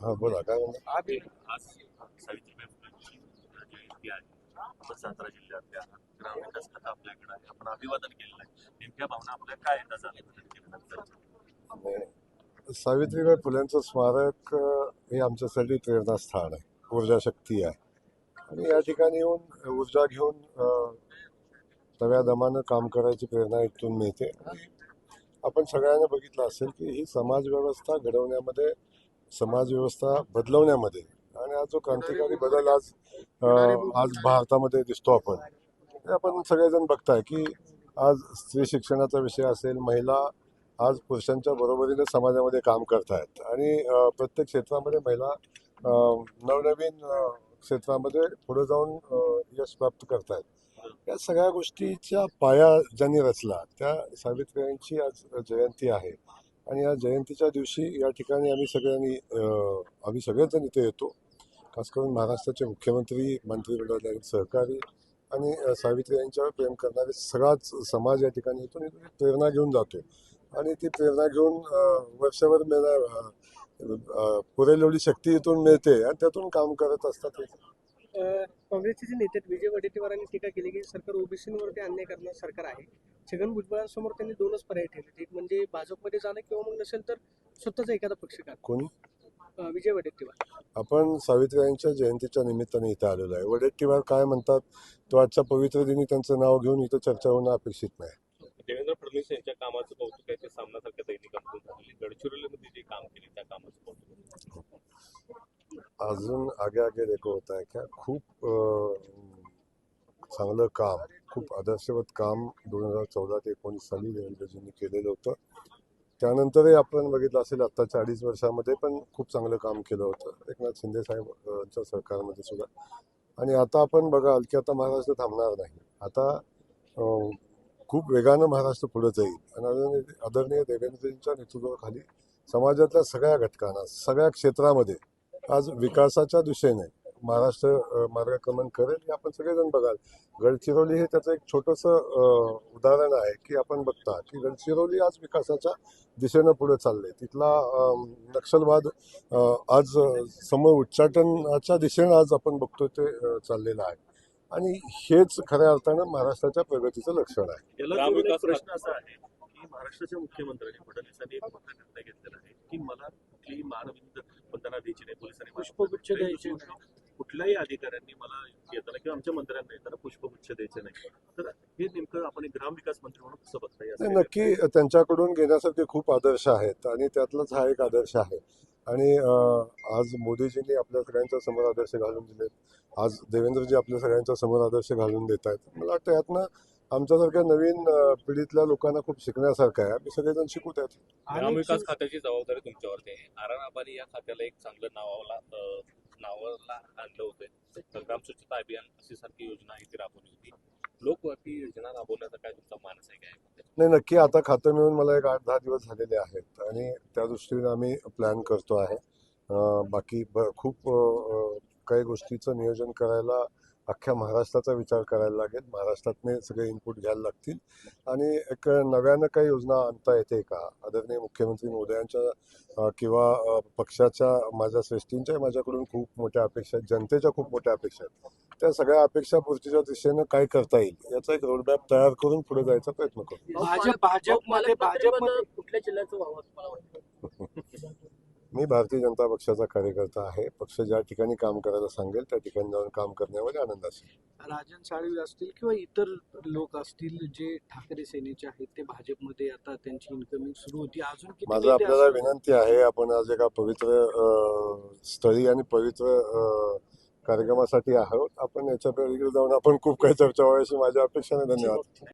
हा बोला काय म्हणता? आम्ही आज सावित्रीबाई फुलेंची जयंती आहे. आपण सातारा जिल्ह्यातल्या ग्रामविकास खातं आपल्याकडे आहे. आपण अभिवादन केलेलं आहे. नेमक्या भावना आपल्या काय येतात अभिवादन केल्यानंतर आणि सावित्रीबाई फुलेंचं स्मारक अं, हे आमच्यासाठी प्रेरणास्थान आहे. ऊर्जा शक्ती आहे. आणि या ठिकाणी येऊन ऊर्जा घेऊन अं, नव्या दमानं काम करायची प्रेरणा इथून मिळते. आणि आपण सगळ्यांनी बघितलं असेल की ही समाजव्यवस्था घडवण्यामध्ये समाजव्यवस्था बदलवण्यामध्ये आणि आज जो क्रांतिकारी बदल आज आज भारतामध्ये दिसतो आपण हे आपण सगळेजण बघताय की आज स्त्री शिक्षणाचा विषय असेल महिला आज पुरुषांच्या बरोबरीने समाजामध्ये काम करतायत आणि प्रत्येक क्षेत्रामध्ये महिला नवनवीन क्षेत्रामध्ये पुढे जाऊन यश प्राप्त करतायत. या सगळ्या गोष्टीच्या पाया ज्यांनी रचला त्या सावित्रीबाईंची आज जयंती आहे. आणि या जयंतीच्या दिवशी या ठिकाणी आम्ही सगळ्यांनी आम्ही सगळेजण इथे येतो. खास करून महाराष्ट्राचे मुख्यमंत्री मंत्रिमंडळातील सहकारी आणि अ, सावित्री यांच्यावर प्रेम करणारे सगळाच समाज या ठिकाणी येतो आणि इथून प्रेरणा घेऊन जातो आणि ती प्रेरणा घेऊन वर्षभर मिळणार पुरेल एवढी शक्ती इथून मिळते आणि त्यातून काम करत असतात. काँग्रेसचे जे नेते आहेत, विजय वडेट्टीवारांनी टीका केली की सरकार ओबीसीवरती अन्याय करणार सरकार आहे. छगन भुजबळांसमोर त्यांनी दोनच पर्याय ठेवले एक म्हणजे भाजपमध्ये जाणं किंवा मग नसेल तर स्वतःचा एखादा पक्ष का कोणी? विजय वडेट्टीवार. आपण सावित्रीबाईंच्या जयंतीच्या निमित्ताने इथं आलेलो आहे. वडेट्टीवार काय म्हणतात? तो आजच्या पवित्र दिनी त्यांचं नाव घेऊन इथं चर्चा होणं अपेक्षित नाही. देवेंद्र फडणवीस यांच्या कामाचं कौतुक आहे ते सामनासारख्या दैनिकांतून झालेली गडचिरोलीमध्ये जे काम केले त्या कामाचं कौतुक अजून आगे आगे देखो होता आहे का खूप चांगलं काम खूप आदर्शवत काम दोन हजार चौदा ते एकोणीस साली देवेंद्रजींनी केलेलं होतं. त्यानंतरही आपण बघितलं असेल आत्ताच्या अडीच वर्षामध्ये पण खूप चांगलं काम केलं होतं. एकनाथ शिंदे साहेबांच्या सरकारमध्ये सुद्धा. आणि आता आपण बघाल की आता महाराष्ट्र थांबणार नाही. आता खूप वेगानं महाराष्ट्र पुढे जाईल. आणि आदरणीय आदरणीय देवेंद्रजींच्या नेतृत्वाखाली समाजातल्या सगळ्या घटकांना सगळ्या क्षेत्रामध्ये आज विकासाच्या दिशेने महाराष्ट्र मार्गक्रमण करेल हे आपण सगळेजण बघाल. गडचिरोली हे त्याचं एक छोटंसं उदाहरण आहे की आपण बघता की गडचिरोली आज विकासाच्या दिशेनं पुढे चालले तिथला नक्षलवाद आज समोर उच्चाटनाच्या दिशेनं आज आपण बघतो ते चाललेलं आहे. आणि हेच खऱ्या अर्थानं महाराष्ट्राच्या प्रगतीचं लक्षण आहे. प्रश्न असा आहे की महाराष्ट्राच्या मुख्यमंत्र्यांनी फडणवीसांनी एक मोठा निर्णय घेतलेला आहे की मला कुठलीही मानविंद वंदना द्यायची नाही पोलिसांनी मला पुष्पगुच्छ द्यायचे. कुठल्याही अधिकाऱ्यांनी मला येताना किंवा आमच्या मंत्र्यांना येताना पुष्पगुच्छ द्यायचे नाही. तर हे नेमकं आपण ग्रामविकास मंत्री म्हणून कसं बघता नक्की त्यांच्याकडून घेण्यासारखे खूप आदर्श आहेत आणि त्यातलाच हा एक आदर्श आहे. आणि आज मोदीजींनी आपल्या सगळ्यांच्या समोर आदर्श घालून दिलेत. आज देवेंद्रजी आपल्या सगळ्यांच्या समोर आदर्श घालून देत आहेत मला वाटतं यातनं आमच्यासारख्या नवीन पिढीतल्या लोकांना खूप शिकण्यासारखं आहे. आम्ही सगळेजण शिकू त्यात ग्रामविकास खात्याची जबाबदारी तुमच्यावरती आहे. आर आर आबानी या खात्याला एक चांगलं नावाला अं, नावाला आणलं होतं. तर ग्राम स्वच्छता अभियान अशी सारखी योजना ती राबवली होती. लोकव्यापी योजना राबवण्याचा काय तुमचा मानस आहे काय? नाही नक्की आता खातं मिळून मला एक आठ दहा दिवस झालेले आहेत. आणि त्या दृष्टीने आम्ही प्लॅन करतो आहे. अं, बाकी ब खूप अं, काही गोष्टीचं नियोजन करायला अख्ख्या महाराष्ट्राचा विचार करायला लागेल. महाराष्ट्रातने सगळे इनपुट घ्यायला लागतील. आणि एक नव्यानं काही योजना आणता येते का? आदरणीय मुख्यमंत्री मोदयांच्या किंवा पक्षाच्या माझ्या श्रेष्ठींच्या माझ्याकडून खूप मोठ्या अपेक्षा आहेत. जनतेच्या खूप मोठ्या अपेक्षा आहेत. त्या सगळ्या अपेक्षा पूर्तीच्या दिशेनं काय करता येईल याचा एक रोडमॅप तयार करून पुढे जायचा प्रयत्न करू. भाजप भाजपमध्ये कुठल्या जिल्ह्याचं व्हावं असं मला वाटतं मी भारतीय जनता पक्षाचा कार्यकर्ता आहे. पक्ष ज्या ठिकाणी काम करायला सांगेल त्या ठिकाणी जाऊन काम करण्यामध्ये आनंद असेल. राजन साळवी असतील किंवा इतर लोक असतील जे ठाकरे सेनेचे आहेत ते भाजपमध्ये आता त्यांची इन्कमिंग सुरू होती. अजून माझं आपल्याला? विनंती आहे आपण आज एका पवित्र स्थळी आणि पवित्र कार्यक्रमासाठी आहोत. आपण याच्या जाऊन आपण खूप काही चर्चा व्हावी अशी माझी अपेक्षा धन्यवाद.